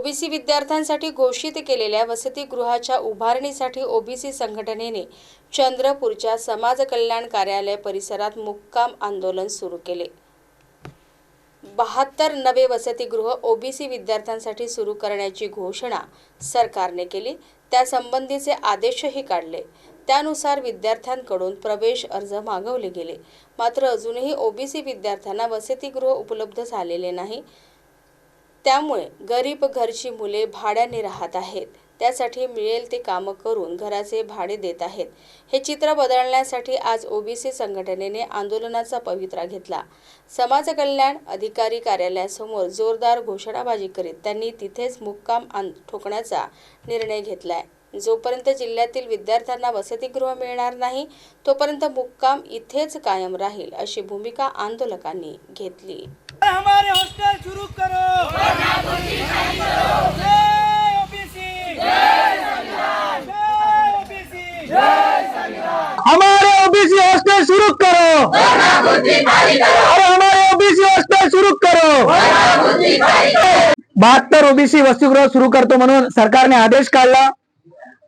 OBC विद्यार्थ्यांसाठी घोषित केलेल्या वसतिगृहाच्या उभारणीसाठी ओबीसी संघटनेने चंद्रपूरच्या समाज कल्याण कार्यालय परिसरात मुक्काम आंदोलन सुरू केले. बहात्तर नवे वसतिगृह ओबीसी विद्यार्थ्यांसाठी सुरू करण्याची घोषणा सरकारने केली. त्यासंबंधीचे आदेशही काढले. त्यानुसार विद्यार्थ्यांकडून प्रवेश अर्ज मागवले गेले. मात्र अजूनही ओबीसी विद्यार्थ्यांना वसतिगृह उपलब्ध झालेले नाही. त्यामुळे गरीब घरची मुले भाड्याने राहत आहेत. त्यासाठी मिळेल ते कामं करून घराचे भाडे देत आहेत. हे चित्र बदलण्यासाठी आज ओबीसी संघटनेने आंदोलनाचा पवित्रा घेतला. समाज कल्याण अधिकारी कार्यालयासमोर जोरदार घोषणाबाजी करीत त्यांनी तिथेच मुक्काम आन ठोकण्याचा निर्णय घेतलाय. जोपर्यंत जिल्ह्यातील विद्यार्थ्यांना वसतिगृह मिळणार नाही तोपर्यंत मुक्काम इथेच कायम राहील अशी भूमिका आंदोलकांनी घेतली. हमारे हॉस्टल शुरू करो। ओबीसी। हमारे ओबीसी हॉस्टल शुरू करो। अरे हमारे ओबीसी हॉस्टल शुरू करो। बहात्तर ओबीसी वसतिगृह सुरू करतो म्हणून सरकारने आदेश काढला.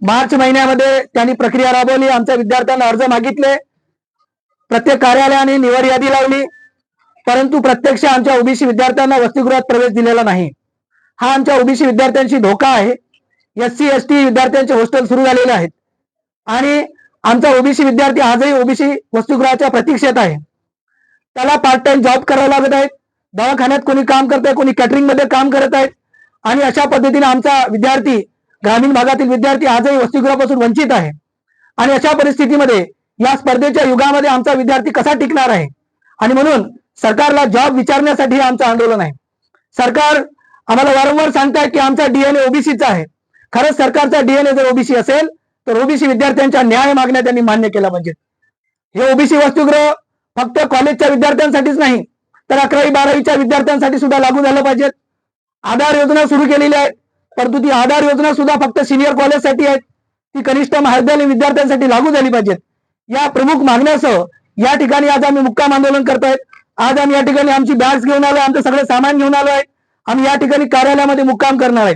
मार्च महिन्यामध्ये त्यांनी प्रक्रिया राबवली. आमच्या विद्यार्थ्यांना अर्ज मागितले. प्रत्येक कार्यालयाने निवड यादी लावली. परंतु प्रत्यक्ष आमच्या ओबीसी विद्यार्थ्यांना वसतिगृहात प्रवेश दिलेला नाही. हा आमच्या ओबीसी विद्यार्थ्यांशी धोका आहे. एस सी एस टी विद्यार्थ्यांचे हॉस्टेल सुरू झालेले आहेत. आणि आमचा ओबीसी विद्यार्थी आजही ओबीसी वसतिगृहाच्या प्रतीक्षेत आहे. त्याला पार्ट टाइम जॉब करावा लागत आहेत दवाखान्यात कोणी काम करत आहे कोणी कॅटरिंगमध्ये काम करत आहेत आणि अशा पद्धतीने आमचा विद्यार्थी ग्रामीण भागातील विद्यार्थी आजही वसतिगृहापासून वंचित आहे. आणि अशा परिस्थितीमध्ये या स्पर्धेच्या युगामध्ये आमचा विद्यार्थी कसा टिकणार आहे? आणि म्हणून सरकारला जॉब विचारण्यासाठी हे आमचं आंदोलन आहे. सरकार आम्हाला वारंवार सांगताय की आमचा डीएनए ओबीसीचा आहे. खरंच सरकारचा डीएनए जर ओबीसी असेल तर ओबीसी विद्यार्थ्यांच्या न्याय मागण्या त्यांनी मान्य केला पाहिजे. हे ओबीसी वस्तुग्रह फक्त कॉलेजच्या विद्यार्थ्यांसाठीच नाही तर अकरावी बारावीच्या विद्यार्थ्यांसाठी सुद्धा लागू झालं पाहिजेत आधार योजना सुरू केलेली आहे परंतु ती आधार योजना सुद्धा फक्त सिनियर कॉलेजसाठी आहेत. ती कनिष्ठ महाविद्यालयीन विद्यार्थ्यांसाठी लागू झाली पाहिजेत. या प्रमुख मागण्यासह या ठिकाणी आज आम्ही मुक्काम आंदोलन करतायत आज आम्ही या ठिकाणी आमची बॅग्स घेऊन आलो आमचं सगळं सामान घेऊन आलो आहे आम्ही या ठिकाणी कार्यालयामध्ये मुक्काम करणार आहे.